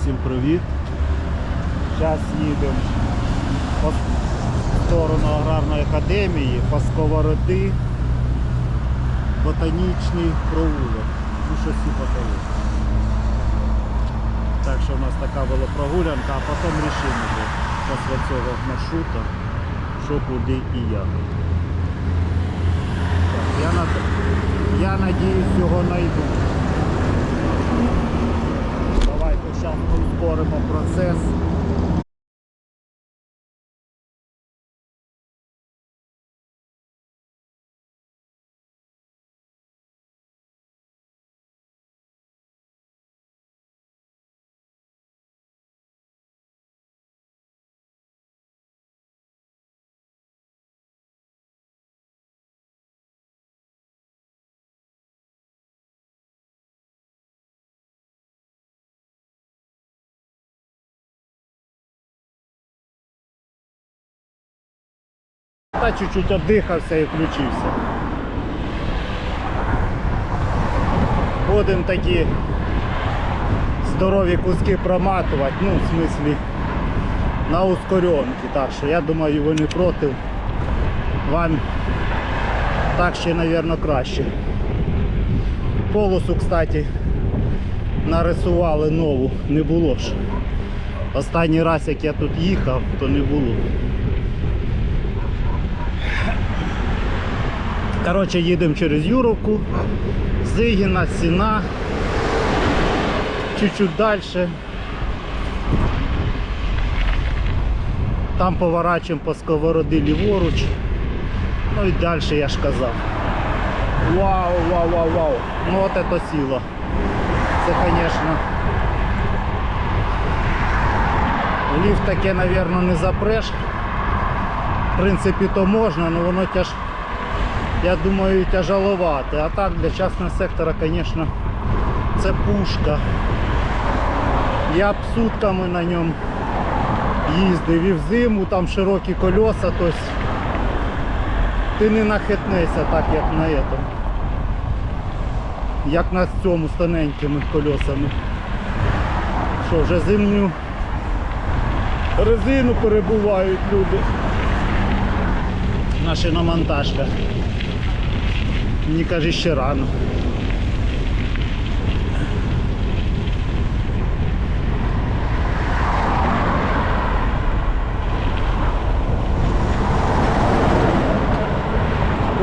Всім привіт. Зараз їдемо по сторону аграрної академії, по сковороди, ботанічний провулок. Ну, щось і потолок. Так що у нас така була прогулянка, а потім рішимо після цього маршруту, що куди і як. Так, я, над... я надіюсь, його знайду. Давайте зараз ускоримо процес. Та чуть-чуть одихався і включився. Будемо такі здорові куски проматувати, ну, в смислі, на ускоренки. Так що я думаю, ви не проти. Вам так ще, мабуть, краще. Полосу, кстати, нарисували нову, не було ж. Останній раз, як я тут їхав, то не було. Коротше, їдемо через Юровку, Зигіна, Сіна, чуть-чуть далі. Там поворачуємо по сковороди ліворуч. Ну і далі я ж казав. Вау, вау, вау, вау. Ну от це сила. Це, звісно. Ліфт таке, мабуть, не запреш. В принципі, то можна, але воно тяж, я думаю, тяжеловато. А так для частного сектора, звісно, це пушка. Я б сутками на ньому їздив і взиму, там широкі колеса, тобто ти не нахитнешся так, як на этом. Як на цьому з тоненькими колесами. Що, вже зимню резину перебувають люди на шиномонтажках. Мені каже, ще рано.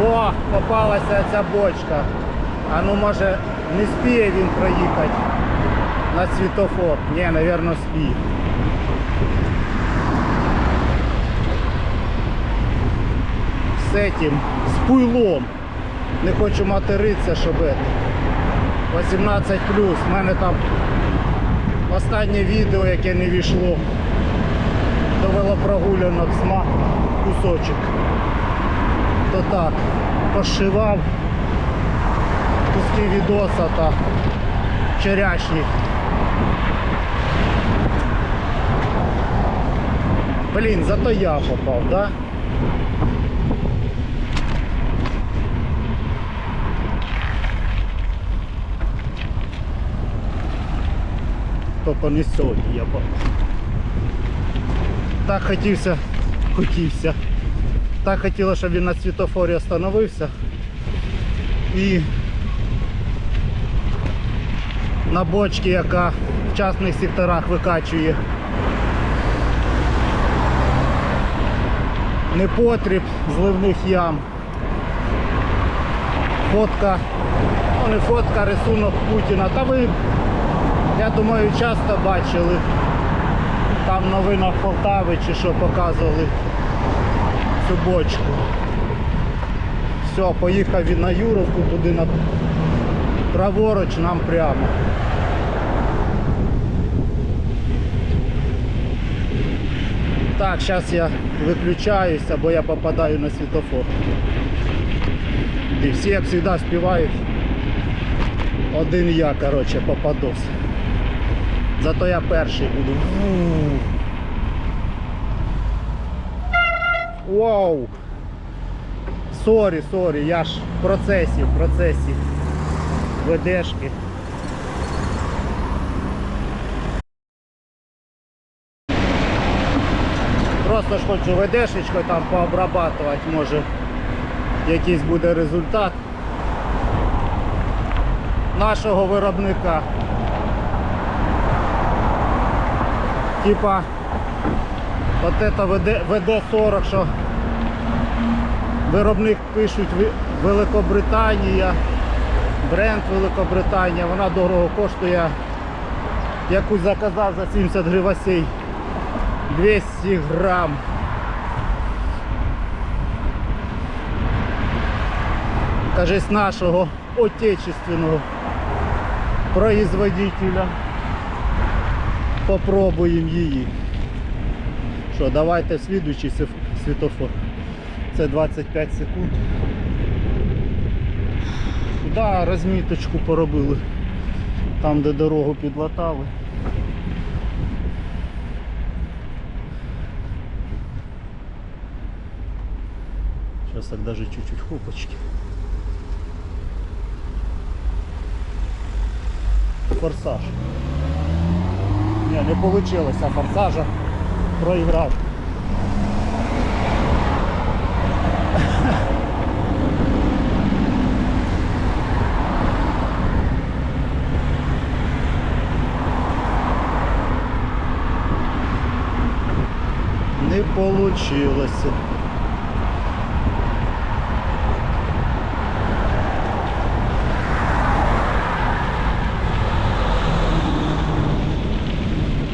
О, попалася ця бочка. А ну може не спіє він проїхати на світофор. Ні, мабуть, спіє. з этим, з пуйлом. Не хочу материтися, щоб это. 18 плюс. У мене там останнє відео, яке не війшло до велопрогулянок смак кусочок. То так, пошивав куски відоса та вчорашніх. Блін, зато я попав, да? То не сьогодні я. Так хотівся, хотівся. Так хотіло, щоб він на світофорі остановився. І на бочці, яка в частних секторах викачує непотріб зливних ям. Фотка, ну не фотка, рисунок Путіна. Та ви я думаю, часто бачили там новинах Полтави чи що показували цю бочку. Все, поїхав він на Юровку, туди на праворуч нам прямо. Так, зараз я виключаюся, бо я попадаю на світофор. І всі, як завжди, співають. Один я, коротше, попадос. Зато я перший буду. Вау! Сорі, сорі, я ж в процесі, в процесі ВДшки Просто ж хочу ведешечкою там пообрабатувати, може якийсь буде результат нашого виробника. Типа от это ВД, ВД-40, що виробник пишуть Великобританія, бренд Великобританія, вона дорого коштує, якусь заказав за 70 гривень 200 грам. Кажись нашого отечественного производителя. Попробуємо її. Що, давайте слідуючий світофор. Це 25 секунд. Да, розміточку поробили. Там, де дорогу підлатали. Сейчас так даже чуть-чуть хопочки. Форсаж. Не, не вийшло форсажа проіграв. Не получилось.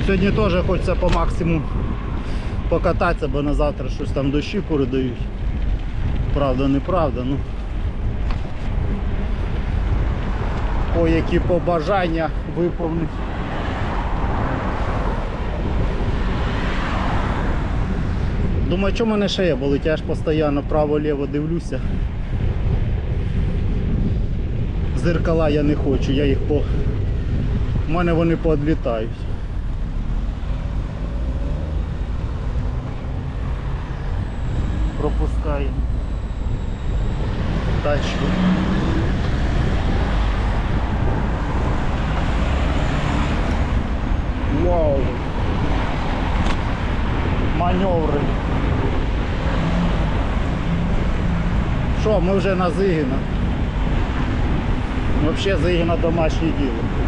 Сьогодні теж хочеться по максимуму покататися, бо на завтра щось там дощі передають. Правда, неправда, ну. О, які побажання виповнить. Думаю, що мене шея болить, я ж постійно право-ліво дивлюся. Зеркала я не хочу, я їх по... У мене вони поодлітають. Пропускаємо тачку. Вау! Маневри. Що, ми вже на Зигіна. Взагалі Зигіна домашнє діло.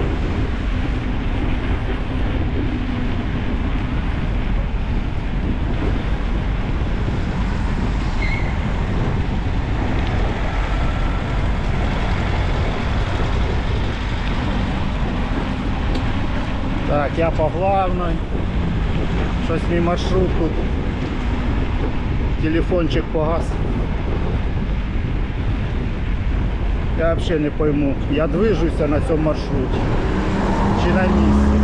Так, я по главной. Щось мій маршрут тут. Телефончик погас. Я взагалі не пойму. Я движуся на цьому маршруті. Чи на місці.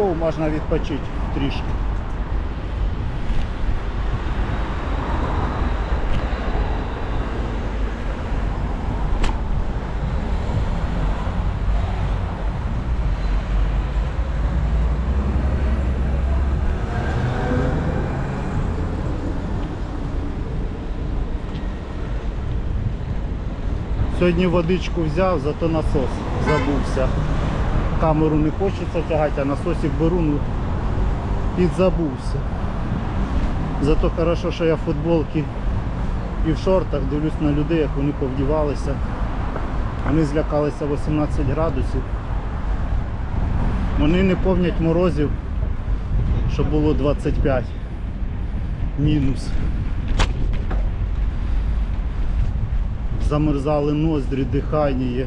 О, можна відпочити трішки. Сьогодні водичку взяв, зато насос забувся. Камеру не хочеться тягати, а насосик беру, ну підзабувся. Зато хорошо, що я в футболці і в шортах дивлюсь на людей, як вони повдівалися. Вони злякалися 18 градусів. Вони не помнять морозів, що було 25 мінус. Замерзали ноздрі, дихання.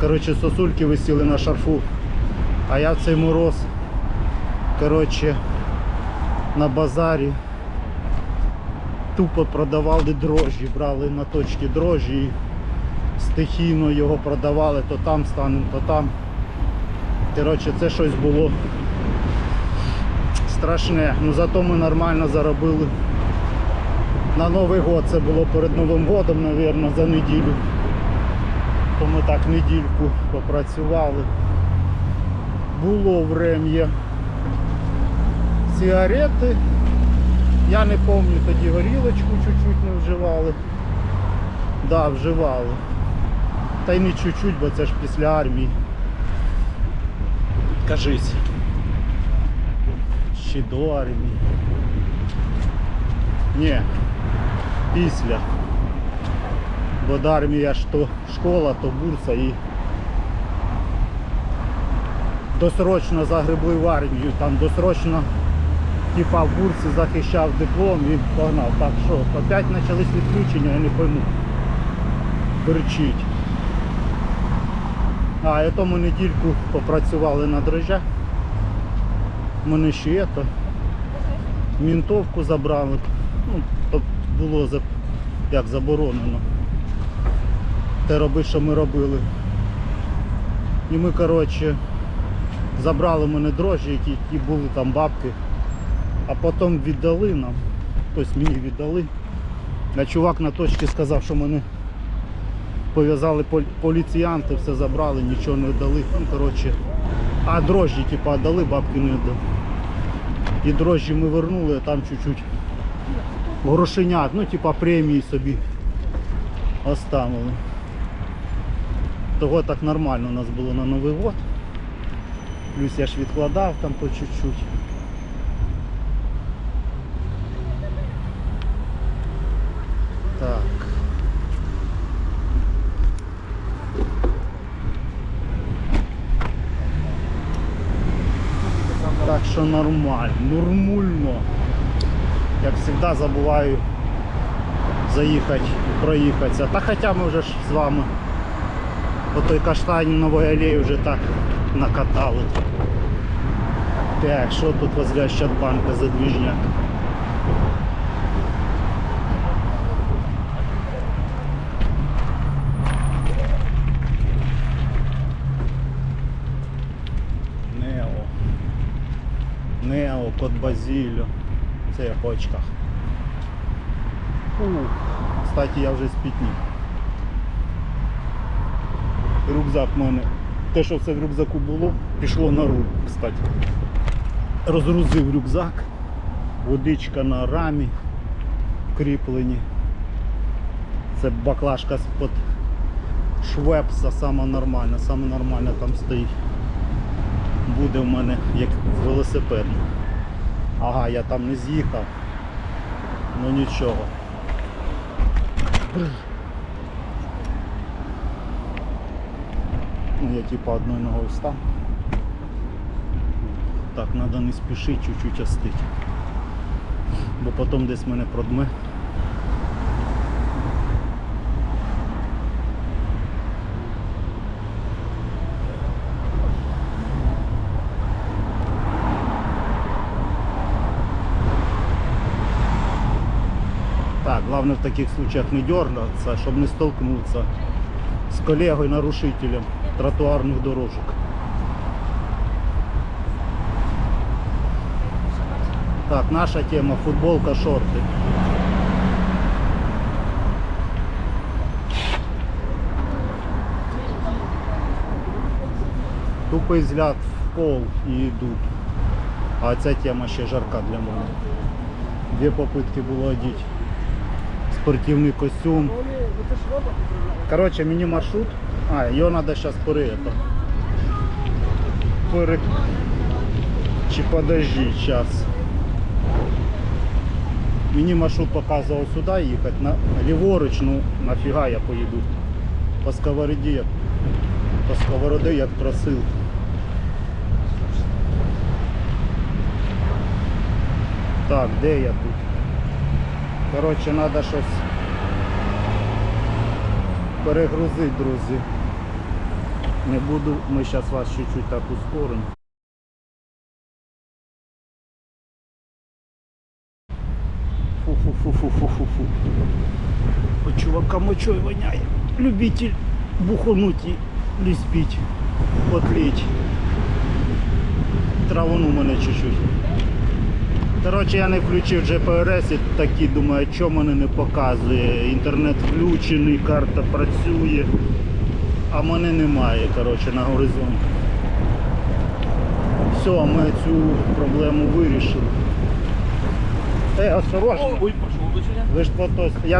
Коротше, сосульки висіли на шарфу. А я в цей мороз коротше, на базарі тупо продавали дрожжі, брали на точці дрожжі і стихійно його продавали, то там станемо, то там. Коротше, це щось було страшне. Ну зато ми нормально заробили. На Новий год це було перед Новим годом, мабуть, за неділю. То ми так недільку попрацювали. Було врем'я. Сигарети. Я не пам'ятаю, тоді горілочку чуть-чуть не вживали. Да, вживали. Та й не чуть-чуть, бо це ж після армії. Кажись. чи до армії. Ні, після. Бо до армії аж то школа, то бурса і досрочно загребли в армію, там досрочно типа в бурсі захищав диплом і погнав. Так що, опять почались відключення, я не пойму. Берчить. А, я тому недільку попрацювали на дрожжах. Мене ще то. Мінтовку забрали. Ну, то було як заборонено. Те робити, що ми робили. І ми, коротше, забрали мене дрожжі, які, які були там бабки, а потім віддали нам. Тобто мені віддали. А чувак на точці сказав, що мене пов'язали пол- поліціянти, все забрали, нічого не дали. Ну, коротше, а дрожжі, типа, дали, бабки не дали. І дрожжі ми вернули, а там чуть-чуть грошенят, ну типа премії собі оставили. Того так нормально у нас було на Новий год. Плюс я ж відкладав там по чуть-чуть. Так. Так що нормально, нормально. Як завжди забуваю заїхати, проїхатися. Та хоча ми вже ж з вами по той каштані нової алеї вже так накатали. Так, що тут возле Ощадбанка за движняк? Нео. Нео, кот Базілю. Це я по очках. Кстати, я вже спітнів. Рюкзак в мене. Те, що все в рюкзаку було, пішло на руль, кстати. Розгрузив рюкзак, водичка на рамі кріплені. Це баклажка з-под швепса, сама нормальна, саме нормальна там стоїть. Буде в мене як велосипедна. Ага, я там не з'їхав. Ну нічого. Ну, я типа одної ногою встав. Так, треба не спішити, чуть-чуть остити. Бо потім десь мене продме. главное в таких случаях не дергаться, чтобы не столкнуться с коллегой-нарушителем тротуарных дорожек. Так, наша тема футболка, шорты. Тупий взгляд в пол і йду. А ця тема ще жарка для мене. Дві попитки було одіти. Спортивний костюм. Короче, мини-маршрут. А, ее надо сейчас пере. Пере... Чи подожди, сейчас. Мини-маршрут показывал сюда ехать, на ліворуч, ну нафіга я поїду. По сковороді, як- по сковороди, як просив. Так, де я тут? Коротше, треба щось перегрузити, друзі. Не буду, ми зараз вас чуть-чуть так ускоримо. Фу-фу-фу-фу-фу-фу-фу. От чувака мочой воняє. Любитель бухонуть і не спіть, отлить. Травону мене чуть-чуть. Коротше, я не включив GPRS і такий думаю, що мене не показує. Інтернет включений, карта працює, а мене немає коротше, на горизонті. Все, ми цю проблему вирішили. Е, осторожно, Ой, прошу ви ж Я